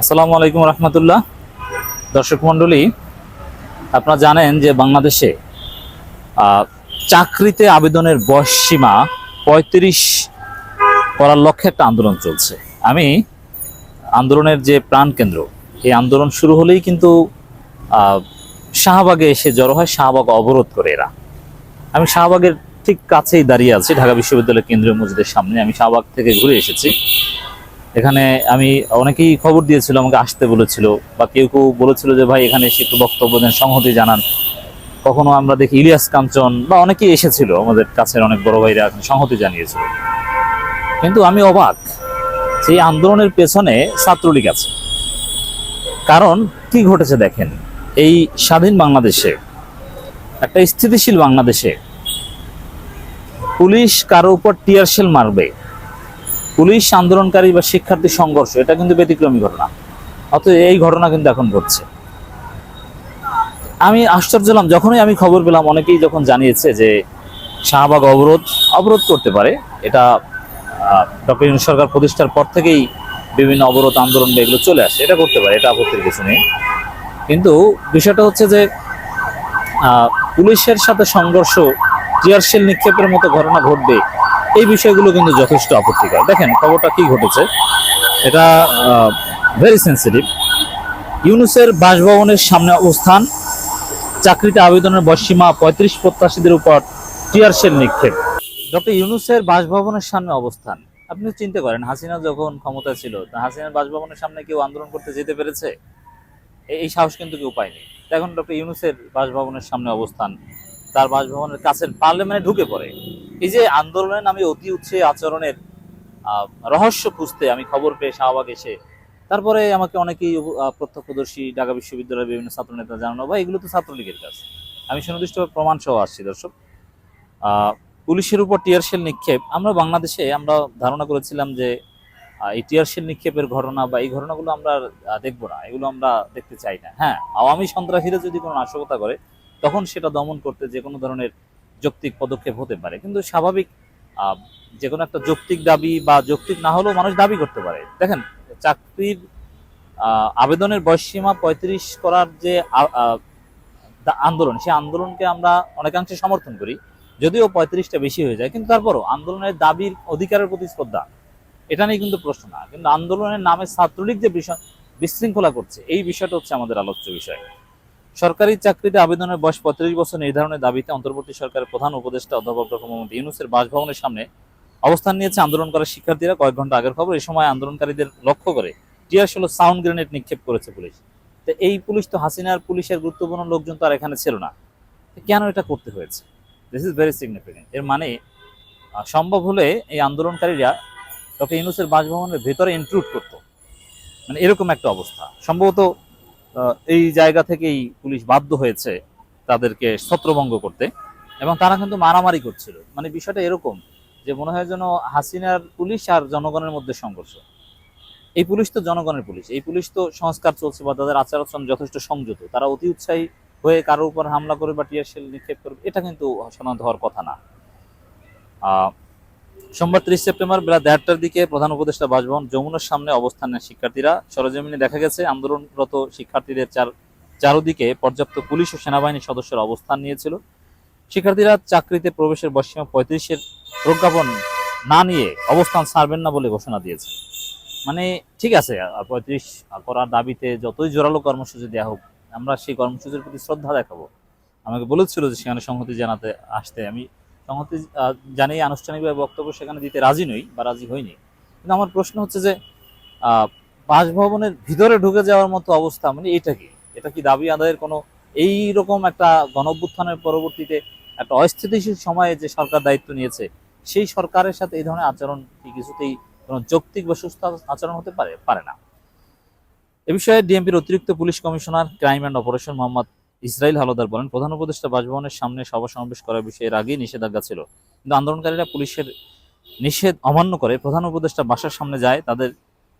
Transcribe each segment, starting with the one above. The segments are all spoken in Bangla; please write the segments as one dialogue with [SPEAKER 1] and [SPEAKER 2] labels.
[SPEAKER 1] আসসালামু আলাইকুম রহমতুল্লাহ। দর্শক মণ্ডলী, আপনারা জানেন যে বাংলাদেশে চাকরিতে আবেদনের বয়স সীমা পঁয়ত্রিশ করার লক্ষ্যে একটা আন্দোলন চলছে। আমি আন্দোলনের যে প্রাণকেন্দ্র এই আন্দোলন শুরু হলেই কিন্তু শাহবাগে এসে জড়ো হয়, শাহবাগ অবরোধ করে এরা। আমি শাহবাগের ঠিক কাছেই দাঁড়িয়ে আছি, ঢাকা বিশ্ববিদ্যালয়ের কেন্দ্রীয় মসজিদের সামনে। আমি শাহবাগ থেকে ঘুরে এসেছি। এখানে আমি অনেকেই খবর দিয়েছিল, আমাকে আসতে বলেছিল বা কেউ কেউ বলেছিল যে, ভাই, এখানে এসে একটু বক্তব্য দেন, সংহতি জানান। কখনো আমরা দেখি ইলিয়াস কাঞ্চন বা অনেকেই এসেছিল, আমাদের কাছের অনেক বড় ভাইরা সংহতি জানিয়েছিল। কিন্তু আমি অবাক সেই আন্দোলনের পেছনে ছাত্রলীগ আছে। কারণ কি ঘটেছে দেখেন, এই স্বাধীন বাংলাদেশে, একটা স্থিতিশীল বাংলাদেশে পুলিশ কারও উপর টিয়ারশেল মারবে পুলিশ আন্দোলনকারী বা শিক্ষার্থী সংঘর্ষ, এটা কিন্তু ব্যতিক্রমী ঘটনা। অতএব এই ঘটনা কিন্তু এখন ঘটছে। আমি আশ্চর্য হলাম, যখনই আমি খবর পেলাম, অনেকেই যখন জানিয়েছে যে শাহবাগ অবরোধ অবরোধ করতে পারে, এটা ডক্টর ইউনুস সরকার প্রতিষ্ঠার পর থেকেই বিভিন্ন অবরোধ, আন্দোলন এগুলো চলে আসে, এটা করতে পারে, এটা আপত্তির কিছু নেই। কিন্তু বিষয়টা হচ্ছে যে পুলিশের সাথে সংঘর্ষ টিয়ারশেল নিক্ষেপের মতো ঘটনা ঘটবে এই বিষয়গুলো কিন্তু যথেষ্ট আপত্তিকর। দেখেন, খবরটা কি ঘটেছে? এটা ভেরি সেন্সিটিভ ইউনুসের বাসভবনের সামনে অবস্থান, চাকরিতে আবেদনের বয়সীমা পঁয়ত্রিশ প্রত্যাশীদের উপর টিয়ারশেল নিক্ষেপ। ডক্টর ইউনুসের বাসভবনের সামনে অবস্থান। আপনি চিন্তা করেন হাসিনা যখন ক্ষমতা ছিল হাসিনার বাসভবনের সামনে কেউ আন্দোলন করতে যেতে পেরেছে? এই সাহস কিন্তু কেউ পায়নি। এখন ডক্টর ইউনুসের বাসভবনের সামনে অবস্থান, তার বাসভবনের কাছের পার্লামেন্টে ঢুকে পড়ে। এই যে আন্দোলনের নামে অতি উৎসে আচরণের রহস্য খুঁজতে আমি খবর পেয়ে শাহবাগ এসে, তারপরে আমাকে অনেকেই প্রত্যক্ষদর্শী, ঢাকা বিশ্ববিদ্যালয়ের বিভিন্ন ছাত্রনেতা জানানো, বা এগুলো তো ছাত্রলীগের কাজ। আমি সুনির্দিষ্টভাবে প্রমাণ সহ আসছি, দর্শক। পুলিশের উপর টিয়ারশেল নিক্ষেপ, আমরা বাংলাদেশে, আমরা ধারণা করেছিলাম যে এই টিয়ারশেল নিক্ষেপের ঘটনা বা এই ঘটনাগুলো আমরা দেখব না, এগুলো আমরা দেখতে চাই না। হ্যাঁ আওয়ামী সন্ত্রাসীরা যদি কোনো নাশকতা করে, তখন সেটা দমন করতে যে কোনো ধরনের যৌক্তিক পদক্ষেপ হতে পারে। কিন্তু স্বাভাবিক যে কোনো একটা যৌক্তিক দাবি বা যৌক্তিক না হলেও মানুষ দাবি করতে পারে। দেখেন, চাকরির আবেদনের বয়সসীমা পঁয়ত্রিশ করার যে আন্দোলন, সেই আন্দোলনকে আমরা অনেকাংশে সমর্থন করি। যদিও পঁয়ত্রিশটা বেশি হয়ে যায়, কিন্তু তারপরও আন্দোলনের দাবির অধিকারের প্রতি শ্রদ্ধা, এটা নিয়ে কিন্তু প্রশ্ন না। কিন্তু আন্দোলনের নামে ছাত্রলীগ যে বিষয় বিশৃঙ্খলা করছে, এই বিষয়টা হচ্ছে আমাদের আলোচ্য বিষয়। সরকারি চাকরিতে আবেদনের বয়স পঁয়ত্রিশ বছর নির্ধারণের দাবিতে অন্তর্বর্তী সরকারের প্রধান উপদেষ্টা অধ্যাপক ডক্টর মোহাম্মদ ইউনুসের বাসভবনের সামনে অবস্থান নিয়েছে আন্দোলন করা শিক্ষার্থীরা। কয়েক ঘণ্টা আগের খবর এই সময় আন্দোলনকারীদের লক্ষ্য করে টিয়ার ষোলো সাউন্ড গ্রেনেড নিক্ষেপ করেছে পুলিশ। তো এই পুলিশ তো হাসিনার পুলিশের গুরুত্বপূর্ণ লোকজন তো আর এখানে ছিল না। কেন এটা করতে হয়েছে? দিস ইজ ভেরি সিগনিফিকেন্ট এর মানে সম্ভব হলে এই আন্দোলনকারীরা ডক্টর ইউনুসের বাসভবনের ভেতরে ইনক্লুড করতো। মানে এরকম একটা অবস্থা। সম্ভবত এই জায়গা থেকেই পুলিশ বাধ্য হয়েছে তাদেরকে ছত্রভঙ্গ করতে। এবং তারা কিন্তু মারামারি করছিল। মানে বিষয়টা এরকম যে মনে হয় যেন হাসিনার পুলিশ আর জনগণের মধ্যে সংঘর্ষ। এই পুলিশ তো জনগণের পুলিশ। এই পুলিশ তো সংস্কার চলছে বা তাদের আচার আচরণ যথেষ্ট সংযত। তারা অতি উৎসাহী হয়ে কারোর উপর হামলা করে বা টিয়ারশেল নিক্ষেপ করবে, এটা কিন্তু সাধারণত হওয়ার কথা না। সোমবার ত্রিশ সেপ্টেম্বর বেলা দেড়টার দিকে প্রধান উপদেষ্টা বাসভবন যমুনার সামনে অবস্থান নেন শিক্ষার্থীরা। সরজমিনে দেখা গেছে, আন্দোলনরত শিক্ষার্থীদের চার চারদিকে পর্যাপ্ত পুলিশ ও সেনাবাহিনীর সদস্যরা অবস্থান নিয়েছিল। শিক্ষার্থীরা চাকরিতে প্রবেশের বয়সীমা পঁয়ত্রিশের প্রজ্ঞাপন না নিয়ে অবস্থান ছাড়বেন না বলে ঘোষণা দিয়েছে। মানে ঠিক আছে পঁয়ত্রিশ করার দাবিতে যতই জোরালো কর্মসূচি দেওয়া হোক, আমরা সেই কর্মসূচির প্রতি শ্রদ্ধা দেখাবো। আমাকে বলেছিল যে সেখানে সংহতি জানাতে আসতে আমি সংহতি জানিয়ে আনুষ্ঠানিকভাবে বক্তব্য সেখানে দিতে রাজি নই বা রাজি হইনি কিন্তু আমার প্রশ্ন হচ্ছে যে বাসভবনের ভিতরে ঢুকে যাওয়ার মতো অবস্থা মানে এটা কি? এটা কি দাবি আদায়ের কোনো এই রকম একটা গণ অভ্যুত্থানের পরবর্তীতে একটা অস্থিতিশীল সময়ে যে সরকার দায়িত্ব নিয়েছে, সেই সরকারের সাথে এই ধরনের আচরণ কি কিছুতেই কোনো যৌক্তিক বা সুস্থ আচরণ হতে পারে পারে না? এ বিষয়ে ডিএমপির অতিরিক্ত police commissioner, crime and operation Mohammad Israil Haldar বলেন, প্রধান উপদেষ্টা বাসভবনের সামনে সভা সমাবেশ করার বিষয়ে এর আগেই নিষেধাজ্ঞা ছিল। কিন্তু আন্দোলনকারীরা পুলিশের নিষেধ অমান্য করে প্রধান উপদেষ্টা বাসার সামনে যায়, তাদের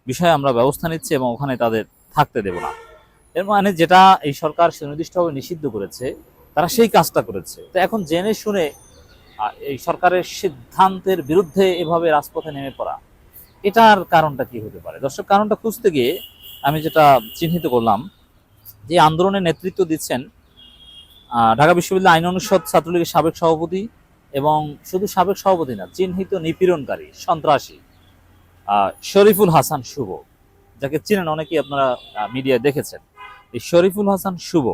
[SPEAKER 1] বিষয়ে আমরা ব্যবস্থা নিচ্ছি এবং ওখানে তাদের থাকতে দেব না। এর মানে যেটা এই সরকার সুনির্দিষ্টভাবে নিষিদ্ধ করেছে, তারা সেই কাজটা করেছে। তো এখন জেনে শুনে এই সরকারের সিদ্ধান্তের বিরুদ্ধে এভাবে রাজপথে নেমে পড়া, এটার কারণটা কি হতে পারে? দর্শক, কারণটা খুঁজতে গিয়ে আমি যেটা চিহ্নিত করলাম যে আন্দোলনের নেতৃত্ব দিচ্ছেন ঢাকা বিশ্ববিদ্যালয় আইন অনুষদ ছাত্রলীগের সাবেক সভাপতি এবং শুধু সাবেক সভাপতি না, চিহ্নিত নিপীড়নকারী, সন্ত্রাসী শরীফুল হাসান শুভ, যাকে চিনেন অনেকেই আপনারা মিডিয়ায় দেখেছেন। এই শরীফুল হাসান শুভ,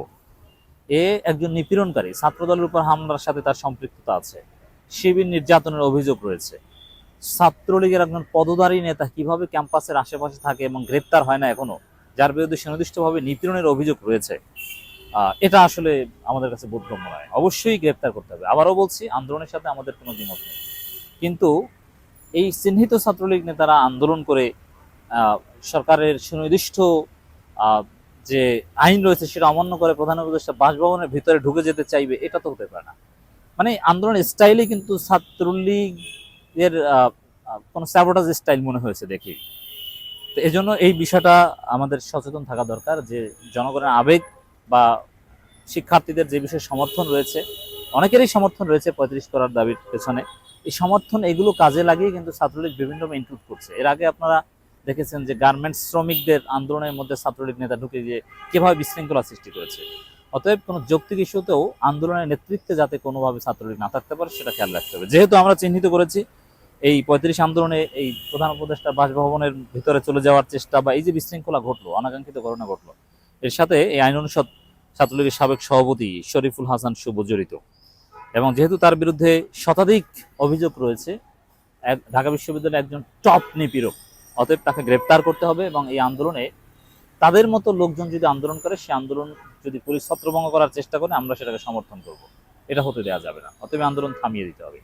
[SPEAKER 1] এ একজন নিপীড়নকারী, ছাত্রদলের উপর হামলার সাথে তার সম্পৃক্ততা আছে। শিবির নির্যাতনের অভিযোগ রয়েছে। ছাত্রলীগের একজন পদধারী নেতা কীভাবে ক্যাম্পাসের আশেপাশে থাকে এবং গ্রেপ্তার হয় না এখনও যার বিরুদ্ধে সুনির্দিষ্টভাবে নিপীড়নের অভিযোগ রয়েছে এটা আসলে আমাদের কাছে বোধগম্য নয়। অবশ্যই গ্রেপ্তার করতে হবে। আবারও বলছি, আন্দোলনের সাথে আমাদের কোনো দ্বিমত নেই। কিন্তু এই চিহ্নিত ছাত্রলীগ নেতারা আন্দোলন করে সরকারের সুনির্দিষ্ট যে আইন রয়েছে সেটা অমান্য করে প্রধান উপদেষ্টা বাসভবনের ভিতরে ঢুকে যেতে চাইবে, এটা তো হতে পারে না। মানে আন্দোলনের স্টাইলে কিন্তু ছাত্রলীগের কোনো স্যাবোটাজ স্টাইল মনে হয়েছে দেখি। তো এই জন্য এই বিষয়টা আমাদের সচেতন থাকা দরকার যে জনগণের আবেগ বা শিক্ষার্থীদের যে বিষয়ে সমর্থন রয়েছে, অনেকেরই সমর্থন রয়েছে পঁয়ত্রিশ করার দাবির পেছনে। এই সমর্থন এগুলো কাজে লাগিয়ে কিন্তু ছাত্রলীগ বিভিন্ন ইনক্লুড করছে। এর আগে আপনারা দেখেছেন যে গার্মেন্টস শ্রমিকদের আন্দোলনের মধ্যে ছাত্রলীগ নেতা ঢুকে গিয়ে কীভাবে বিশৃঙ্খলা সৃষ্টি করেছে। অতএব কোনো যৌক্তিক ইস্যুতেও আন্দোলনের নেতৃত্বে যাতে কোনোভাবে ছাত্রলীগ না থাকতে পারে, সেটা খেয়াল রাখতে হবে। যেহেতু আমরা চিহ্নিত করেছি এই পঁয়ত্রিশ আন্দোলনে এই প্রধান উপদেষ্টা বাসভবনের ভিতরে চলে যাওয়ার চেষ্টা বা এই যে বিশৃঙ্খলা ঘটলো, অনাকাঙ্ক্ষিত ঘটনা ঘটলো, এর সাথে এই আইন অনুষদ ছাত্রলীগের সাবেক সভাপতি শরীফুল হাসান শুভ জড়িত। এবং যেহেতু তার বিরুদ্ধে শতাধিক অভিযোগ রয়েছে ঢাকা বিশ্ববিদ্যালয়ের একজন টপ নিপীড়ক, অতএব তাকে গ্রেপ্তার করতে হবে এবং এই আন্দোলনে তাদের মতো লোকজন যদি আন্দোলন করে, সে আন্দোলন যদি পুলিশ ছত্রভঙ্গ করার চেষ্টা করে, আমরা সেটাকে সমর্থন করব। এটা হতে দেওয়া যাবে না। অতএব আন্দোলন থামিয়ে দিতে হবে।